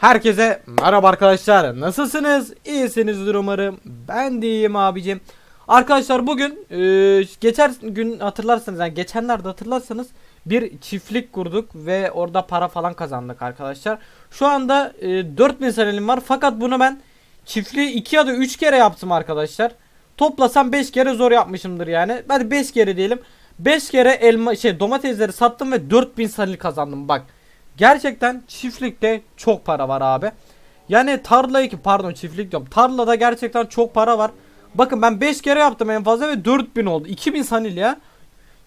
Herkese merhaba arkadaşlar. Nasılsınız? İyisinizdir umarım. Ben de iyiyim abicim. Arkadaşlar bugün e, geçer gün hatırlarsanız yani geçenlerde hatırlarsanız bir çiftlik kurduk ve orada para falan kazandık arkadaşlar. Şu anda e, 4000 senelim var fakat bunu ben çiftliği 2 ya da 3 kere yaptım arkadaşlar. Toplasam 5 kere zor yapmışımdır yani. Hadi 5 kere diyelim. 5 kere elma şey domatesleri sattım ve 4000 sanil kazandım bak. Gerçekten çiftlikte çok para var abi. Yani tarlayı ki pardon çiftlik diyorum. Tarlada gerçekten çok para var. Bakın ben 5 kere yaptım en fazla ve 4000 oldu. 2000 sanil ya.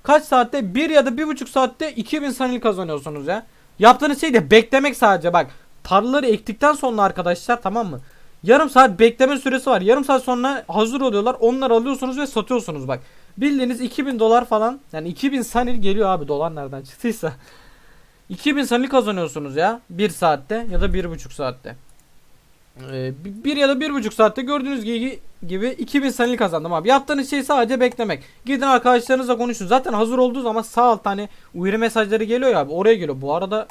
Kaç saatte? 1 ya da 1,5 saatte 2000 sanil kazanıyorsunuz ya. Yaptığınız şey de beklemek sadece bak. Tarlaları ektikten sonra arkadaşlar tamam mı? Yarım saat bekleme süresi var. Yarım saat sonra hazır oluyorlar. Onları alıyorsunuz ve satıyorsunuz bak. Bildiğiniz 2000 dolar falan. Yani 2000 sanil geliyor abi dolar nereden çıktıysa. 2000 sanil kazanıyorsunuz ya. 1 saatte ya da 1,5 saatte. Ee, bi- bir ya da bir buçuk saatte gördüğünüz gibi, gibi 2000 sanil kazandım abi. Yaptığınız şey sadece beklemek. Gidin arkadaşlarınızla konuşun. Zaten hazır olduğu zaman sağ alt tane uyarı mesajları geliyor ya abi. Oraya geliyor. Bu arada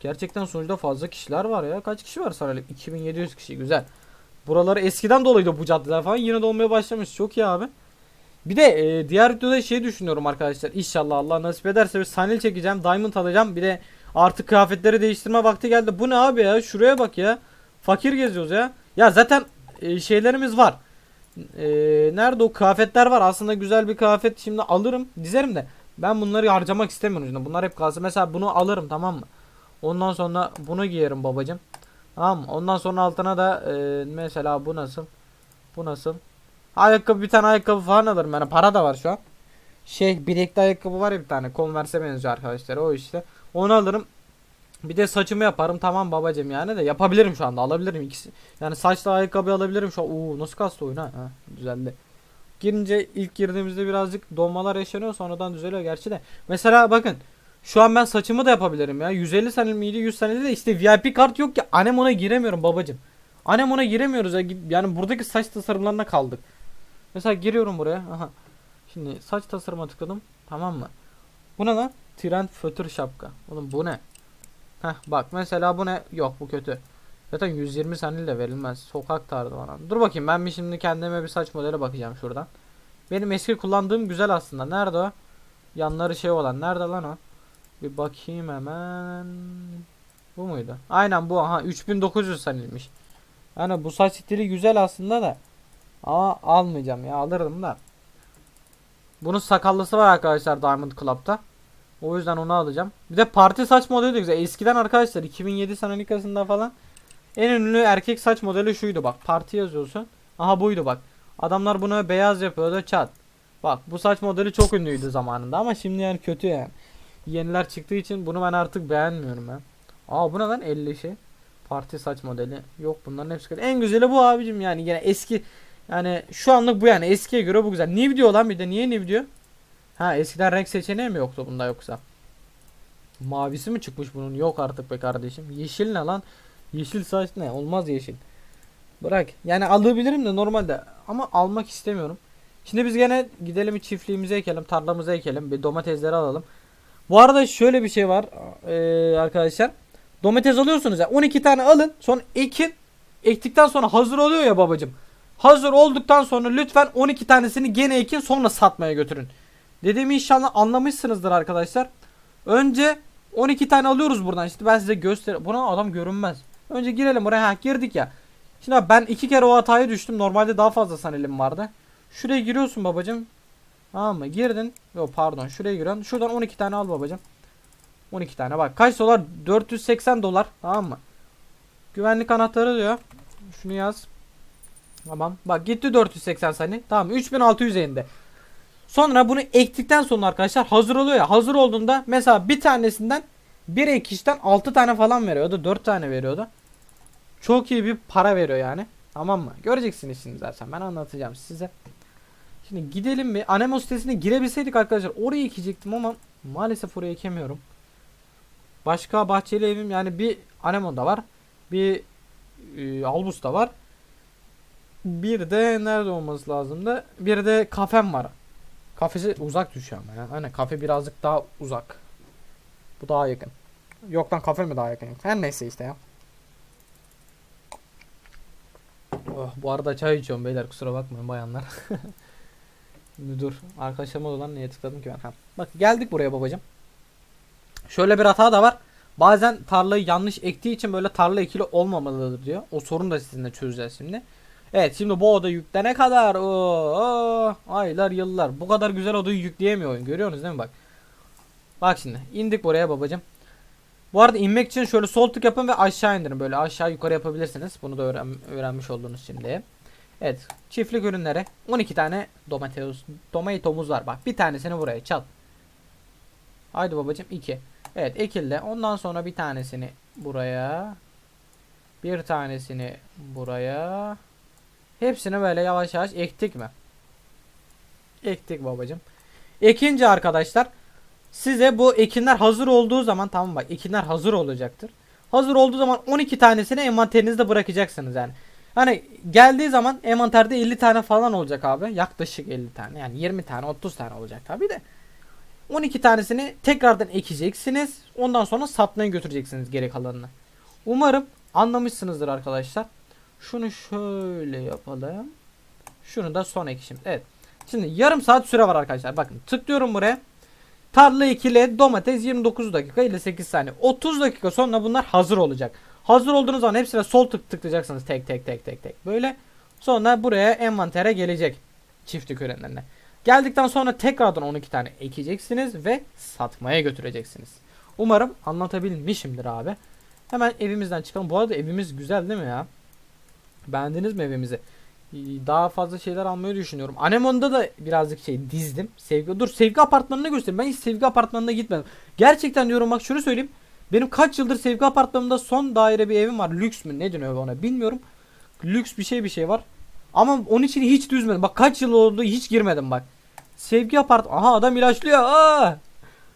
gerçekten sonuçta fazla kişiler var ya. Kaç kişi var saraylık? 2700 kişi. Güzel. Buraları eskiden doluydu bu caddeler falan. Yine dolmaya başlamış. Çok iyi abi. Bir de e, diğer videoda şey düşünüyorum arkadaşlar. İnşallah Allah nasip ederse bir sanil çekeceğim. Diamond alacağım. Bir de artık kıyafetleri değiştirme vakti geldi. Bu ne abi ya? Şuraya bak ya. Fakir geziyoruz ya. Ya zaten e, şeylerimiz var. E, nerede o kıyafetler var. Aslında güzel bir kıyafet şimdi alırım. Dizerim de. Ben bunları harcamak istemiyorum. Şimdi. Bunlar hep kalsın. Mesela bunu alırım tamam mı? Ondan sonra bunu giyerim babacım. Tamam? Ondan sonra altına da e, mesela bu nasıl? Bu nasıl? Ayakkabı bir tane ayakkabı falan alırım. Yani para da var şu an. Şey bilekli ayakkabı var ya bir tane. Converse'e benziyor arkadaşlar. O işte. Onu alırım. Bir de saçımı yaparım tamam babacım yani de yapabilirim şu anda alabilirim ikisi. Yani saçla ayakkabı alabilirim şu an. Oo nasıl kastı oyun ha? ha düzeldi. Girince ilk girdiğimizde birazcık donmalar yaşanıyor sonradan düzeliyor gerçi de. Mesela bakın şu an ben saçımı da yapabilirim ya. 150 sanil miydi 100 sanil de işte VIP kart yok ki anemona giremiyorum babacım. Anemona giremiyoruz ya. Yani buradaki saç tasarımlarına kaldık. Mesela giriyorum buraya. Aha. Şimdi saç tasarıma tıkladım. Tamam mı? Bu ne lan? Trend fötür şapka. Oğlum bu ne? Heh bak mesela bu ne? Yok bu kötü. Zaten 120 sanil de verilmez. Sokak tarzı falan. Dur bakayım ben bir şimdi kendime bir saç modeli bakacağım şuradan. Benim eski kullandığım güzel aslında. Nerede o? Yanları şey olan. Nerede lan o? Bir bakayım hemen. Bu muydu? Aynen bu. Aha 3900 sanilmiş. Yani bu saç stili güzel aslında da. Ama almayacağım ya alırdım da. Bunun sakallısı var arkadaşlar Diamond Club'da. O yüzden onu alacağım. Bir de parti saç modeli de güzel. Eskiden arkadaşlar 2007 Sananikası'nda falan en ünlü erkek saç modeli şuydu bak. Parti yazıyorsun. Aha buydu bak. Adamlar bunu beyaz yapıyordu çat. Bak bu saç modeli çok ünlüydü zamanında ama şimdi yani kötü yani. Yeniler çıktığı için bunu ben artık beğenmiyorum ben. Aa bu ne lan 50 şey. Parti saç modeli. Yok bunların hepsi kötü. En güzeli bu abicim yani yine eski yani şu anlık bu yani eskiye göre bu güzel. Niye diyor lan bir de niye ne diyor? Ha eskiden renk seçeneği mi yoktu bunda yoksa? Mavisi mi çıkmış bunun? Yok artık be kardeşim. Yeşil ne lan? Yeşil saç ne? Olmaz yeşil. Bırak. Yani alabilirim de normalde ama almak istemiyorum. Şimdi biz gene gidelim çiftliğimize ekelim, tarlamıza ekelim, bir domatesleri alalım. Bu arada şöyle bir şey var eee, arkadaşlar. Domates alıyorsunuz ya 12 tane alın, sonra ekin. Ektikten sonra hazır oluyor ya babacım. Hazır olduktan sonra lütfen 12 tanesini gene ekin sonra satmaya götürün. Dediğimi inşallah anlamışsınızdır arkadaşlar. Önce 12 tane alıyoruz buradan. İşte ben size göster. Buna adam görünmez. Önce girelim buraya. Ha girdik ya. Şimdi ben iki kere o hataya düştüm. Normalde daha fazla saniyelim vardı. Şuraya giriyorsun babacım. Tamam mı? Girdin. Yok pardon. Şuraya giriyorsun. Şuradan 12 tane al babacım. 12 tane bak. Kaç dolar? 480 dolar. Tamam mı? Güvenlik anahtarı diyor. Şunu yaz. Tamam. Bak gitti 480 saniye. Tamam 3600 elinde. Sonra bunu ektikten sonra arkadaşlar hazır oluyor ya. Hazır olduğunda mesela bir tanesinden bir ek işten 6 tane falan veriyordu. 4 tane veriyordu. Çok iyi bir para veriyor yani. Tamam mı? Göreceksiniz şimdi zaten. Ben anlatacağım size. Şimdi gidelim mi? Anemo sitesine girebilseydik arkadaşlar oraya ekecektim ama maalesef oraya ekemiyorum. Başka bahçeli evim yani bir Anemo'da var. Bir e, Albus'ta var. Bir de nerede olması lazımdı? Bir de kafem var. Kafesi uzak düşüyor ama ya. Hani kafe birazcık daha uzak. Bu daha yakın. Yok lan kafe mi daha yakın? Her neyse işte ya. Oh, bu arada çay içiyorum beyler kusura bakmayın bayanlar. Dur arkadaşlarıma olan niye tıkladım ki ben? Ha. Bak geldik buraya babacım. Şöyle bir hata da var. Bazen tarlayı yanlış ektiği için böyle tarla ekili olmamalıdır diyor. O sorunu da sizinle çözeceğiz şimdi. Evet şimdi bu oda yüklene kadar oo, aylar yıllar bu kadar güzel odayı yükleyemiyor oyun görüyorsunuz değil mi bak. Bak şimdi indik buraya babacım. Bu arada inmek için şöyle sol tık yapın ve aşağı indirin. Böyle aşağı yukarı yapabilirsiniz. Bunu da öğren öğrenmiş oldunuz şimdi. Evet. Çiftlik ürünleri. 12 tane domates, domatomuz var. Bak bir tanesini buraya çal. Haydi babacım 2. Evet ekildi. Ondan sonra bir tanesini buraya. Bir tanesini buraya. Hepsini böyle yavaş yavaş ektik mi? Ektik babacım. Ekince arkadaşlar size bu ekinler hazır olduğu zaman tamam bak ekinler hazır olacaktır. Hazır olduğu zaman 12 tanesini envanterinizde bırakacaksınız yani. Hani geldiği zaman envanterde 50 tane falan olacak abi. Yaklaşık 50 tane. Yani 20 tane 30 tane olacak tabi de. 12 tanesini tekrardan ekeceksiniz. Ondan sonra satmaya götüreceksiniz geri kalanını. Umarım anlamışsınızdır arkadaşlar. Şunu şöyle yapalım. Şunu da son ekişim. Evet. Şimdi yarım saat süre var arkadaşlar. Bakın tıklıyorum buraya. Tarla ikili domates 29 dakika 58 saniye. 30 dakika sonra bunlar hazır olacak. Hazır olduğunuz zaman hepsine sol tık tıklayacaksınız tek tek tek tek tek. Böyle sonra buraya envantere gelecek çiftlik ürünlerine. Geldikten sonra tekrardan 12 tane ekeceksiniz ve satmaya götüreceksiniz. Umarım anlatabilmişimdir abi. Hemen evimizden çıkalım. Bu arada evimiz güzel değil mi ya? Beğendiniz mi evimizi? Daha fazla şeyler almayı düşünüyorum. Anemon'da da birazcık şey dizdim. Sevgi dur sevgi apartmanına göstereyim. Ben hiç sevgi apartmanına gitmedim. Gerçekten diyorum bak şunu söyleyeyim. Benim kaç yıldır sevgi apartmanında son daire bir evim var. Lüks mü ne deniyor ona bilmiyorum. Lüks bir şey bir şey var. Ama onun için hiç düzmedim. Bak kaç yıl oldu hiç girmedim bak. Sevgi apart. Aha adam ilaçlıyor. Aa!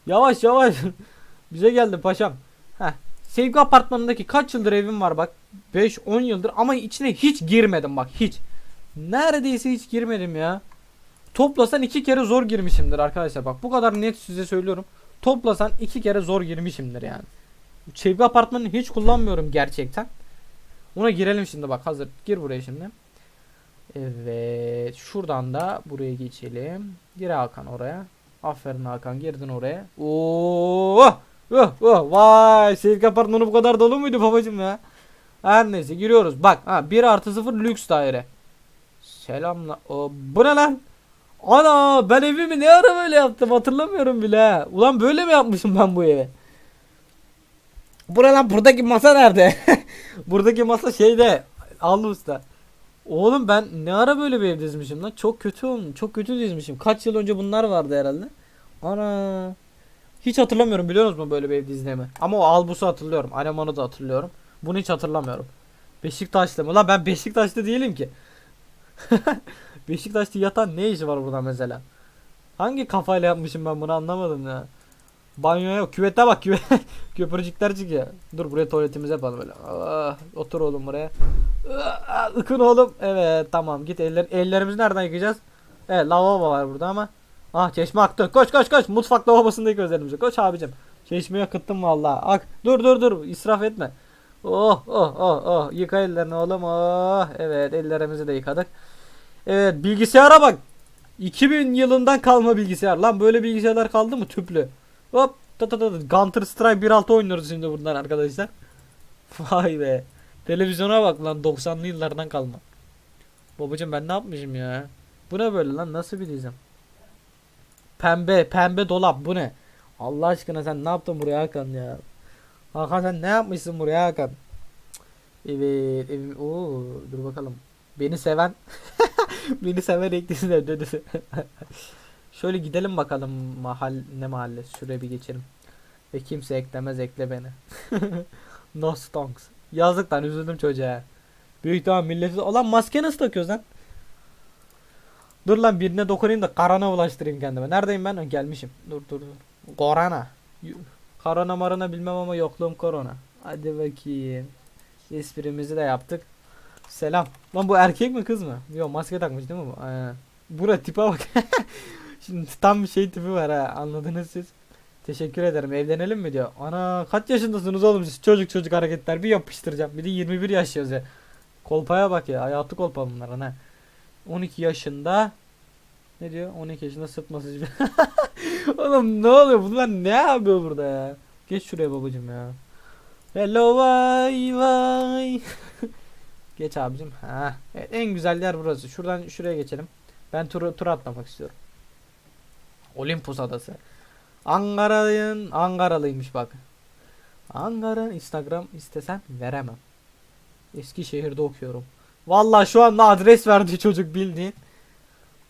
Yavaş yavaş. Bize geldi paşam. Heh. Sevgi apartmanındaki kaç yıldır evim var bak. 5-10 yıldır ama içine hiç girmedim bak hiç. Neredeyse hiç girmedim ya. Toplasan iki kere zor girmişimdir arkadaşlar. Bak bu kadar net size söylüyorum. Toplasan iki kere zor girmişimdir yani. Sevgi apartmanını hiç kullanmıyorum gerçekten. Ona girelim şimdi bak hazır. Gir buraya şimdi. Evet. Şuradan da buraya geçelim. Gir Hakan oraya. Aferin Hakan girdin oraya. Oo! Oh, oh, vay sevgi apartmanı bu kadar dolu muydu babacım ya? Her neyse giriyoruz. Bak ha 1 artı 0 lüks daire. Selamla. O, bu ne lan? Ana ben evimi ne ara böyle yaptım hatırlamıyorum bile. Ulan böyle mi yapmışım ben bu evi? Bu ne lan buradaki masa nerede? buradaki masa şeyde. Al usta. Oğlum ben ne ara böyle bir ev dizmişim lan? Çok kötü olmuş. Çok kötü dizmişim. Kaç yıl önce bunlar vardı herhalde. Ana. Hiç hatırlamıyorum biliyor musunuz böyle bir ev dizdiğimi? Ama o Albus'u hatırlıyorum. Anemon'u da hatırlıyorum. Bunu hiç hatırlamıyorum. Beşiktaşlı mı? Lan ben Beşiktaşlı değilim ki. Beşiktaşlı yatan ne işi var burada mesela? Hangi kafayla yapmışım ben bunu anlamadım ya. Banyoya yok. Küvete bak küvet. Köpürcükler çıkıyor. Dur buraya tuvaletimizi yapalım böyle. Ah, otur oğlum buraya. Ah, ıkın oğlum. Evet tamam git eller ellerimizi nereden yıkayacağız? Evet lavabo var burada ama. Ah çeşme aktı. Koş koş koş. Mutfak lavabosunda yıkıyoruz elimizi. Koş abicim. Çeşmeyi akıttım vallahi. Ak. Dur dur dur. İsraf etme. Oh oh oh oh. Yıka ellerini oğlum. Oh. Evet ellerimizi de yıkadık. Evet bilgisayara bak. 2000 yılından kalma bilgisayar. Lan böyle bilgisayarlar kaldı mı tüplü? Hop. Ta ta ta. Counter Strike 1.6 oynuyoruz şimdi buradan arkadaşlar. Vay be. Televizyona bak lan 90'lı yıllardan kalma. Babacım ben ne yapmışım ya? Bu ne böyle lan? Nasıl bir dizim? Pembe, pembe dolap bu ne? Allah aşkına sen ne yaptın buraya Hakan ya? Hakan sen ne yapmışsın buraya Hakan? Evet, evet. Oo, dur bakalım. Beni seven Beni seven eklisi de dedi. Şöyle gidelim bakalım mahal ne mahalle şuraya bir geçelim. Ve kimse eklemez ekle beni. no stonks. Yazık lan üzüldüm çocuğa. Büyük ihtimal milleti olan maske nasıl takıyoruz lan? Dur lan birine dokunayım da karana ulaştırayım kendime. Neredeyim ben? Gelmişim. Dur dur dur. Korona. Korona marana bilmem ama yokluğum korona. Hadi bakayım. Esprimizi de yaptık. Selam. Lan bu erkek mi kız mı? Yok maske takmış değil mi bu? Aynen. Bura tipe bak. Şimdi tam bir şey tipi var ha. Anladınız siz. Teşekkür ederim. Evlenelim mi diyor. Ana kaç yaşındasınız oğlum siz? Çocuk çocuk hareketler bir yapıştıracağım. Bir de 21 yaşıyoruz ya. Kolpaya bak ya. Hayatı kolpa bunların ha. 12 yaşında ne diyor? 12 yaşında sırt masajı. Oğlum ne oluyor? Bunlar ne yapıyor burada ya? Geç şuraya babacım ya. Hello vay vay. Geç abicim. Ha. Evet, en güzel yer burası. Şuradan şuraya geçelim. Ben tur tur atlamak istiyorum. Olimpos adası. Ankara'nın Ankaralıymış bak. Ankara Instagram istesem veremem. Eskişehir'de okuyorum. Vallahi şu anda adres verdi çocuk bildiğin.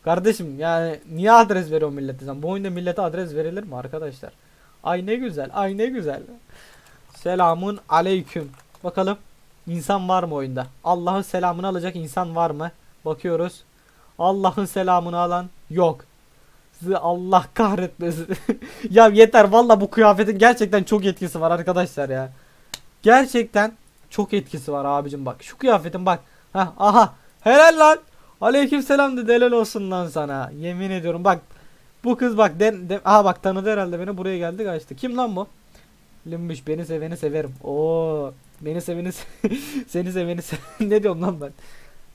Kardeşim yani niye adres veriyor millete sen? Bu oyunda millete adres verilir mi arkadaşlar? Ay ne güzel, ay ne güzel. Selamun aleyküm. Bakalım insan var mı oyunda? Allah'ın selamını alacak insan var mı? Bakıyoruz. Allah'ın selamını alan yok. Sizi Allah kahretmesin. ya yeter valla bu kıyafetin gerçekten çok etkisi var arkadaşlar ya. Gerçekten çok etkisi var abicim bak. Şu kıyafetin bak. Hah aha. Helal lan. Aleyküm selam de helal olsun lan sana. Yemin ediyorum bak. Bu kız bak den, de, aha bak tanıdı herhalde beni buraya geldi kaçtı. Kim lan bu? Limbiş beni seveni severim. Oo beni seveni se- seni seveni se ne diyorum lan ben?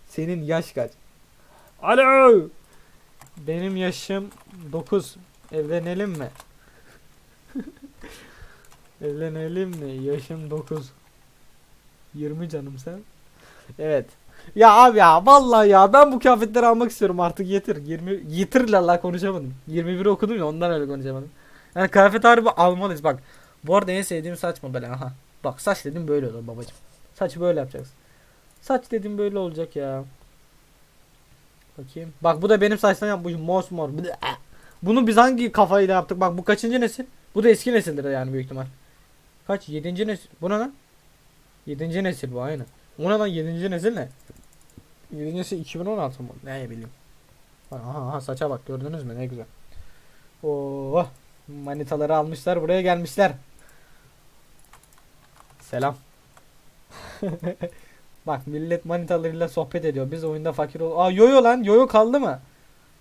Senin yaş kaç? Alo. Benim yaşım 9. Evlenelim mi? Evlenelim mi? Yaşım 9. 20 canım sen. Evet. Ya abi ya vallahi ya ben bu kıyafetleri almak istiyorum artık yeter. 20 yeter la konuşamadım. 21 okudum ya ondan öyle konuşamadım. Yani kıyafet harbi almalıyız bak. Bu arada en sevdiğim saç modeli aha. Bak saç dedim böyle olur babacım. Saçı böyle yapacaksın. Saç dedim böyle olacak ya. Bakayım. Bak bu da benim saçtan yapmışım mosmor. Bleh. Bunu biz hangi kafayla yaptık? Bak bu kaçıncı nesil? Bu da eski nesildir yani büyük ihtimal. Kaç? Yedinci nesil. Bu ne lan? Yedinci nesil bu aynı. O ne lan yedinci nesil ne? Yedinci nesil 2016 mı? Ne bileyim. Aha, aha saça bak gördünüz mü ne güzel. Oo, manitaları almışlar buraya gelmişler. Selam. Bak millet manitalarıyla sohbet ediyor. Biz oyunda fakir ol. Aa yoyo lan. Yoyo kaldı mı?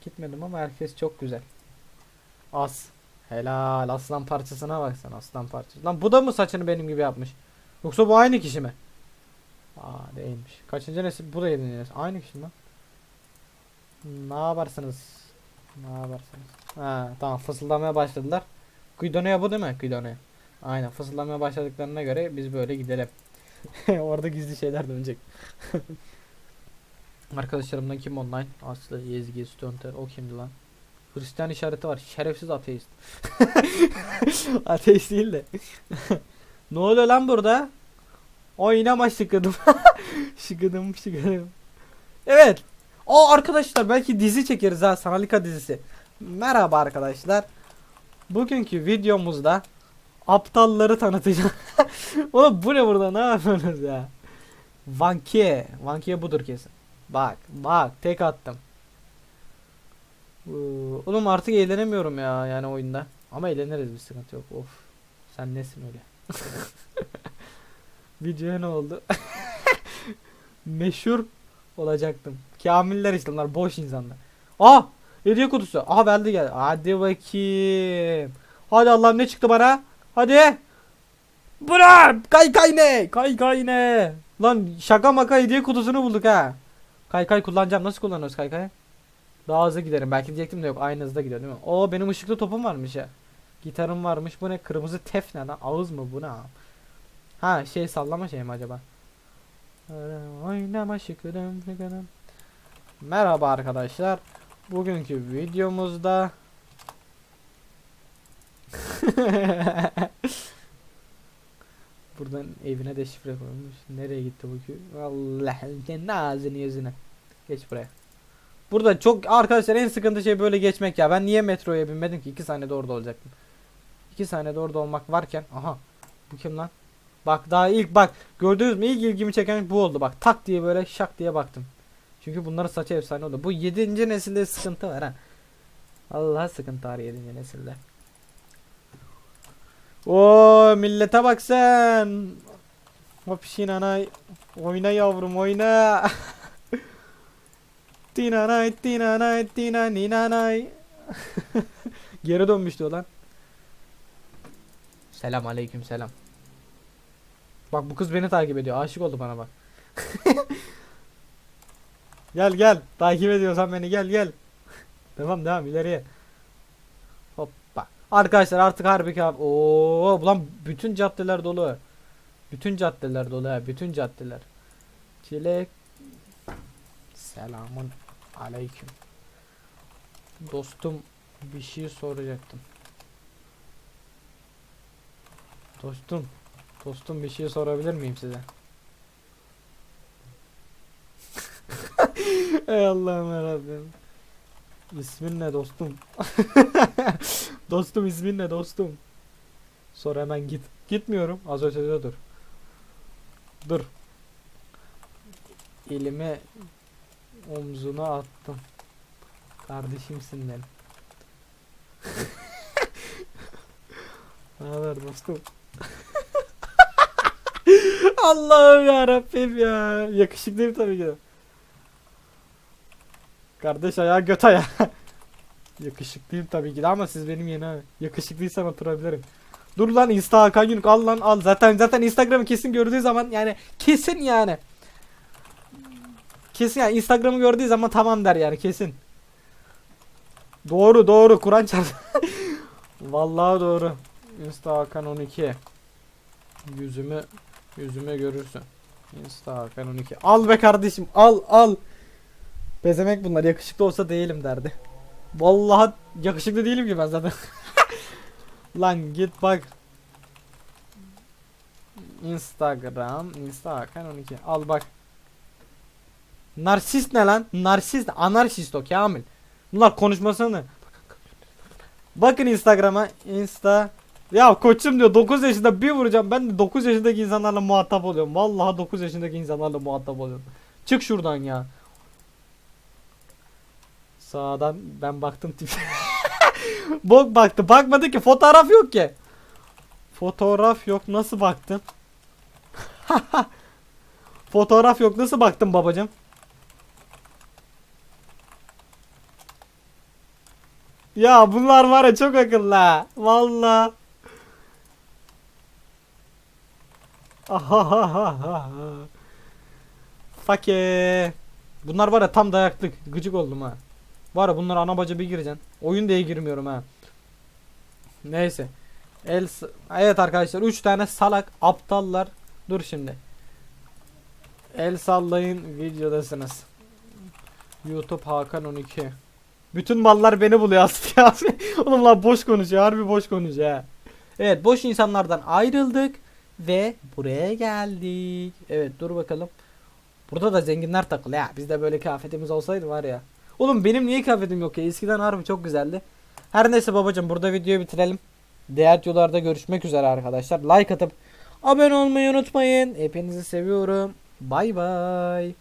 Gitmedim ama herkes çok güzel. As. Helal. Aslan parçasına bak sen aslan parçası. Lan bu da mı saçını benim gibi yapmış? Yoksa bu aynı kişi mi? Aa değilmiş. Kaçıncı nesil? Bu da yedinci nesil. Aynı kişi mi lan? Ne yaparsınız? Ne yaparsınız? Ha tamam fısıldamaya başladılar. Guidone'ya bu değil mi? Guidone'ya. Aynen fısıldamaya başladıklarına göre biz böyle gidelim. Orada gizli şeyler dönecek. Arkadaşlarımdan kim online? Aslı, Yezgi, Stonter. O kimdi lan? Hristiyan işareti var. Şerefsiz ateist. ateist değil de. ne oluyor lan burada? Oynama şıkıdım. şıkıdım şıkıdım. Evet. O arkadaşlar belki dizi çekeriz ha. Sanalika dizisi. Merhaba arkadaşlar. Bugünkü videomuzda aptalları tanıtacağım. Oğlum bu ne burada? Ne yapıyorsunuz ya? Vankiye. Vankiye budur kesin. Bak, bak tek attım. Oğlum artık eğlenemiyorum ya yani oyunda. Ama eğleniriz bir sıkıntı yok. Of. Sen nesin öyle? Videoya ne oldu? Meşhur olacaktım. Kamiller işte bunlar boş insanlar. Ah! Hediye kutusu. Aha verdi gel. Hadi bakayım. Hadi Allah'ım ne çıktı bana? Hadi. Bırak. Kay kay ne? Kay kay ne? Lan şaka maka hediye kutusunu bulduk ha. Kay kay kullanacağım. Nasıl kullanıyoruz kay kay? Daha hızlı giderim. Belki diyecektim de yok. Aynı hızda gidiyor değil mi? Oo benim ışıklı topum varmış ya. Gitarım varmış. Bu ne? Kırmızı tef ne lan? Ağız mı bu ne? Ha şey sallama şey mi acaba? Oynama şıkırım şıkırım. Merhaba arkadaşlar. Bugünkü videomuzda Buradan evine de şifre koymuş. Nereye gitti bu kü? Vallahi kendi ağzını yüzüne. Geç buraya. Burada çok arkadaşlar en sıkıntı şey böyle geçmek ya. Ben niye metroya binmedim ki? 2 saniyede orada olacaktım. 2 saniyede orada olmak varken. Aha. Bu kim lan? Bak daha ilk bak. Gördünüz mü? İlk ilgimi çeken bu oldu. Bak tak diye böyle şak diye baktım. Çünkü bunların saçı efsane oldu. Bu 7. nesilde sıkıntı var ha. Allah sıkıntı var 7. nesilde. Oo millete bak sen. Hop şinanay. Oyna yavrum oyna. Tinanay tinanay tinaninanay. Geri dönmüştü o lan. Selam aleyküm selam. Bak bu kız beni takip ediyor. Aşık oldu bana bak. Gel gel. Takip ediyorsan beni gel gel. devam devam ileriye. Hoppa. Arkadaşlar artık harbi abi. Oo, ulan bütün caddeler dolu. Bütün caddeler dolu ha. Bütün caddeler. Çilek. Selamun aleyküm. Dostum bir şey soracaktım. Dostum. Dostum bir şey sorabilir miyim size? Ey Allah'ım yarabbim. İsmin ne dostum? dostum ismin ne dostum? Sor hemen git. Gitmiyorum. Az ötede dur. Dur. Elimi omzuna attım. Kardeşimsin benim. Ne haber dostum? Allah'ım ya Rabbim ya. Yakışıklıyım tabii ki de. Kardeş ayağı göt ayağı. Yakışıklıyım tabii ki de ama siz benim yeni yakışıklıysam oturabilirim. Dur lan Insta Hakan Günük al lan al. Zaten zaten Instagram'ı kesin gördüğü zaman yani kesin yani. Kesin yani Instagram'ı gördüğü zaman tamam der yani kesin. Doğru doğru Kur'an çarptı. Vallahi doğru. Insta Hakan 12. Yüzümü yüzüme görürsün. Insta Hakan 12. Al be kardeşim al al. Bezemek bunlar yakışıklı olsa değilim derdi. Vallahi yakışıklı değilim ki ben zaten. Lan git bak. Instagram, Insta Hakan 12. Al bak. Narsist ne lan? Narsist, anarşist o Kamil. Bunlar konuşmasını. Bakın Instagram'a. Insta. Ya koçum diyor 9 yaşında bir vuracağım. Ben de 9 yaşındaki insanlarla muhatap oluyorum. Vallahi 9 yaşındaki insanlarla muhatap oluyorum. Çık şuradan ya. Sağdan ben baktım tip. Bok baktı. Bakmadı ki fotoğraf yok ki. Fotoğraf yok. Nasıl baktın? fotoğraf yok. Nasıl baktın babacım? Ya bunlar var ya çok akıllı ha. Valla. Ahahaha. Fake. Bunlar var ya tam dayaklık. Gıcık oldum ha. Var ya bunlar ana baca bir gireceksin. Oyun diye girmiyorum ha. Neyse. El evet arkadaşlar 3 tane salak aptallar. Dur şimdi. El sallayın videodasınız. YouTube Hakan 12. Bütün mallar beni buluyor aslında ya. Oğlum lan boş konuşuyor. Harbi boş konuşuyor ha. Evet boş insanlardan ayrıldık. Ve buraya geldik. Evet dur bakalım. Burada da zenginler takılı ya. Bizde böyle kıyafetimiz olsaydı var ya. Oğlum benim niye kıyafetim yok ya? Eskiden harbi çok güzeldi. Her neyse babacım burada videoyu bitirelim. Diğer videolarda görüşmek üzere arkadaşlar. Like atıp abone olmayı unutmayın. Hepinizi seviyorum. Bay bay.